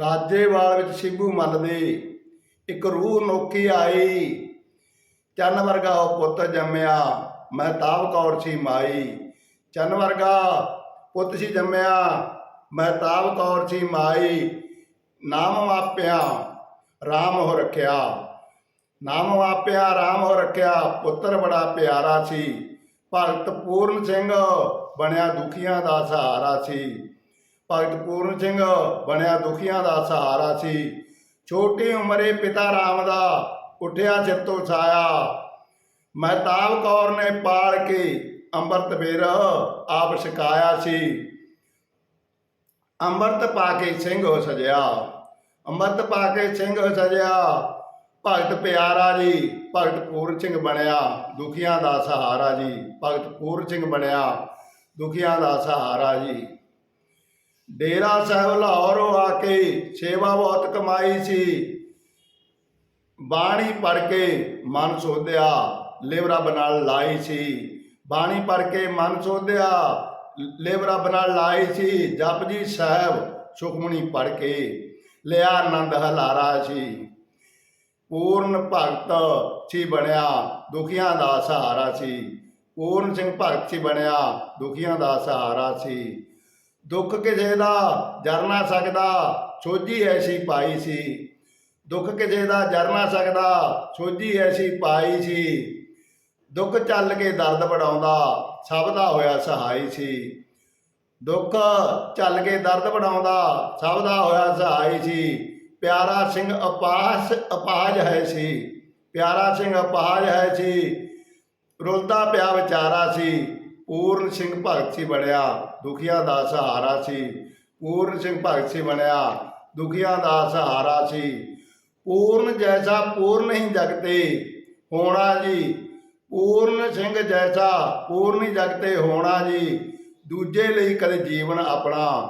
ਰਾਜੇਵਾਲ ਵਿੱਚ ਸ਼ਿਬੂ ਮੱਲ ਦੇ ਇੱਕ ਰੂਹ ਨੋਕੀ ਆਈ। ਚੰਨ ਵਰਗਾ ਉਹ ਪੁੱਤ ਜੰਮਿਆ ਮਹਿਤਾਬ ਕੌਰ ਸੀ ਮਾਈ। ਚੰਨ ਵਰਗਾ ਪੁੱਤ ਸੀ ਜੰਮਿਆ ਮਹਿਤਾਬ ਕੌਰ ਸੀ ਮਾਈ। ਨਾਮ ਵਾਪਿਆ ਰਾਮ ਹੋ ਰੱਖਿਆ। ਨਾਮ ਵਾਪਿਆ ਰਾਮ ਹੋ ਰੱਖਿਆ, ਪੁੱਤਰ ਬੜਾ ਪਿਆਰਾ ਸੀ। ਭਗਤ ਪੂਰਨ ਸਿੰਘ ਬਣਿਆ ਦੁਖੀਆਂ ਦਾ ਸਹਾਰਾ ਸੀ। ਭਗਤ ਪੂਰਨ ਸਿੰਘ ਬਣਿਆ ਦੁਖੀਆਂ ਦਾ ਸਹਾਰਾ ਸੀ। ਛੋਟੀ ਉਮਰੇ ਪਿਤਾ ਰਾਮ ਦਾ ਉੱਠਿਆ ਸਿਰ ਤੋਂ ਛਾਇਆ। ਮਹਿਤਾਬ ਕੌਰ ਨੇ ਪਾਲ ਕੇ ਅੰਮ੍ਰਿਤ ਵੇਰ ਆਪ ਛਕਾਇਆ ਸੀ। ਅੰਮ੍ਰਿਤ ਪਾ ਕੇ ਸਿੰਘ ਹੋ ਸਜਿਆ। ਅੰਮ੍ਰਿਤ ਪਾ ਕੇ ਸਿੰਘ ਹੋ ਸਜਿਆ। ਭਗਤ ਪਿਆਰਾ ਜੀ ਭਗਤ ਪੂਰਨ ਸਿੰਘ ਬਣਿਆ ਦੁਖੀਆਂ ਦਾ ਸਹਾਰਾ ਜੀ। ਭਗਤ ਪੂਰਨ ਸਿੰਘ ਬਣਿਆ ਦੁਖੀਆਂ ਦਾ ਸਹਾਰਾ ਜੀ। ਡੇਰਾ ਸਾਹਿਬ ਲਾਹੌਰੋਂ ਆ ਕੇ ਸੇਵਾ ਬਹੁਤ ਕਮਾਈ ਸੀ। ਬਾਣੀ ਪੜ ਕੇ ਮਨ ਸੋਧਿਆ, ਲਿਵ ਰੱਬ ਨਾਲ ਲਾਈ ਸੀ। ਬਾਣੀ ਪੜ ਕੇ ਮਨ ਸੋਧਿਆ, ਲਿਵ ਰੱਬ ਨਾਲ ਲਾਈ ਸੀ। ਜਪਜੀ ਸਾਹਿਬ ਸੁਖਮਣੀ ਪੜ ਕੇ ਲਿਆ ਆਨੰਦ ਹਲਾਰਾ ਸੀ। ਪੂਰਨ ਭਗਤ ਸੀ ਬਣਿਆ, ਦੁਖੀਆਂ ਦਾ ਸਹਾਰਾ ਸੀ। ਪੂਰਨ ਸਿੰਘ ਭਗਤ ਸੀ ਬਣਿਆ, ਦੁਖੀਆਂ ਦਾ ਸਹਾਰਾ ਸੀ। ਦੁੱਖ ਕਿਸੇ ਦਾ ਜਰ ਨਾ ਸਕਦਾ, ਸੋਝੀ ਐਸੀ ਪਾਈ ਸੀ। ਦੁੱਖ ਕਿਸੇ ਦਾ ਜਰ ਨਾ ਸਕਦਾ, ਸੋਝੀ ਐਸੀ ਪਾਈ ਸੀ। ਦੁੱਖ ਚੱਲ ਕੇ ਦਰਦ ਵਡਾਉਂਦਾ, ਸਭ ਦਾ ਹੋਇਆ ਸਹਾਈ ਸੀ। ਦੁੱਖ ਚੱਲ ਕੇ ਦਰਦ ਵਡਾਉਂਦਾ, ਸਭ ਦਾ ਹੋਇਆ ਸਹਾਈ ਸੀ। ਪਿਆਰਾ ਸਿੰਘ ਅਪਾਸ, ਅਪਾਜ ਹੈ ਸੀ। ਪਿਆਰਾ ਸਿੰਘ ਅਪਾਜ ਹੈ ਸੀ। ਰੁਲਦਾ ਪਿਆ ਵਿਚਾਰਾ ਸੀ। ਪੂਰਨ ਸਿੰਘ ਭਗਤ ਸੀ ਬਣਿਆ ਦੁਖੀਆਂ ਦਾ ਸਹਾਰਾ ਸੀ। ਪੂਰਨ ਸਿੰਘ ਭਗਤ ਸੀ ਬਣਿਆ। ਦੁਖੀਆਂ ਦਾ ਸਹਾਰਾ ਸੀ। ਪੂਰਨ ਜੈਸਾ ਪੂਰਨ ਹੀ ਜਗਤੇ ਹੋਣਾ ਜੀ। ਪੂਰਨ ਸਿੰਘ ਜੈਸਾ ਪੂਰਨ ਹੀ ਜਗਤੇ ਹੋਣਾ ਜੀ। ਦੂਜੇ ਲਈ ਕਦੇ ਜੀਵਨ ਆਪਣਾ,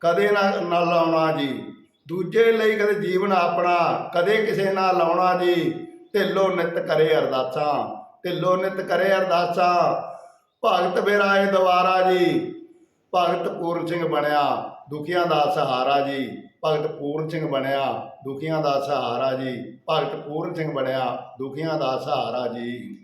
ਕਦੇ ਨਾ ਨਾ ਲਾਉਣਾ ਜੀ। ਦੂਜੇ ਲਈ ਕਦੇ ਜੀਵਨ ਆਪਣਾ, ਕਦੇ ਕਿਸੇ ਨਾਲ ਲਾਉਣਾ ਜੀ। ਢਿੱਲੋ ਨਿਤ ਕਰੇ ਅਰਦਾਸਾਂ, ਢਿੱਲੋ ਨਿਤ ਕਰੇ ਅਰਦਾਸਾਂ। ਭਗਤ ਬਿਰਾਏ ਦੁਆਰਾ ਜੀ। ਭਗਤ ਪੂਰਨ ਸਿੰਘ ਬਣਿਆ, ਦੁਖੀਆਂ ਦਾ ਸਹਾਰਾ ਜੀ। ਭਗਤ ਪੂਰਨ ਸਿੰਘ ਬਣਿਆ, ਦੁਖੀਆਂ ਦਾ ਸਹਾਰਾ ਜੀ। ਭਗਤ ਪੂਰਨ ਸਿੰਘ ਬਣਿਆ, ਦੁਖੀਆਂ ਦਾ ਸਹਾਰਾ ਜੀ।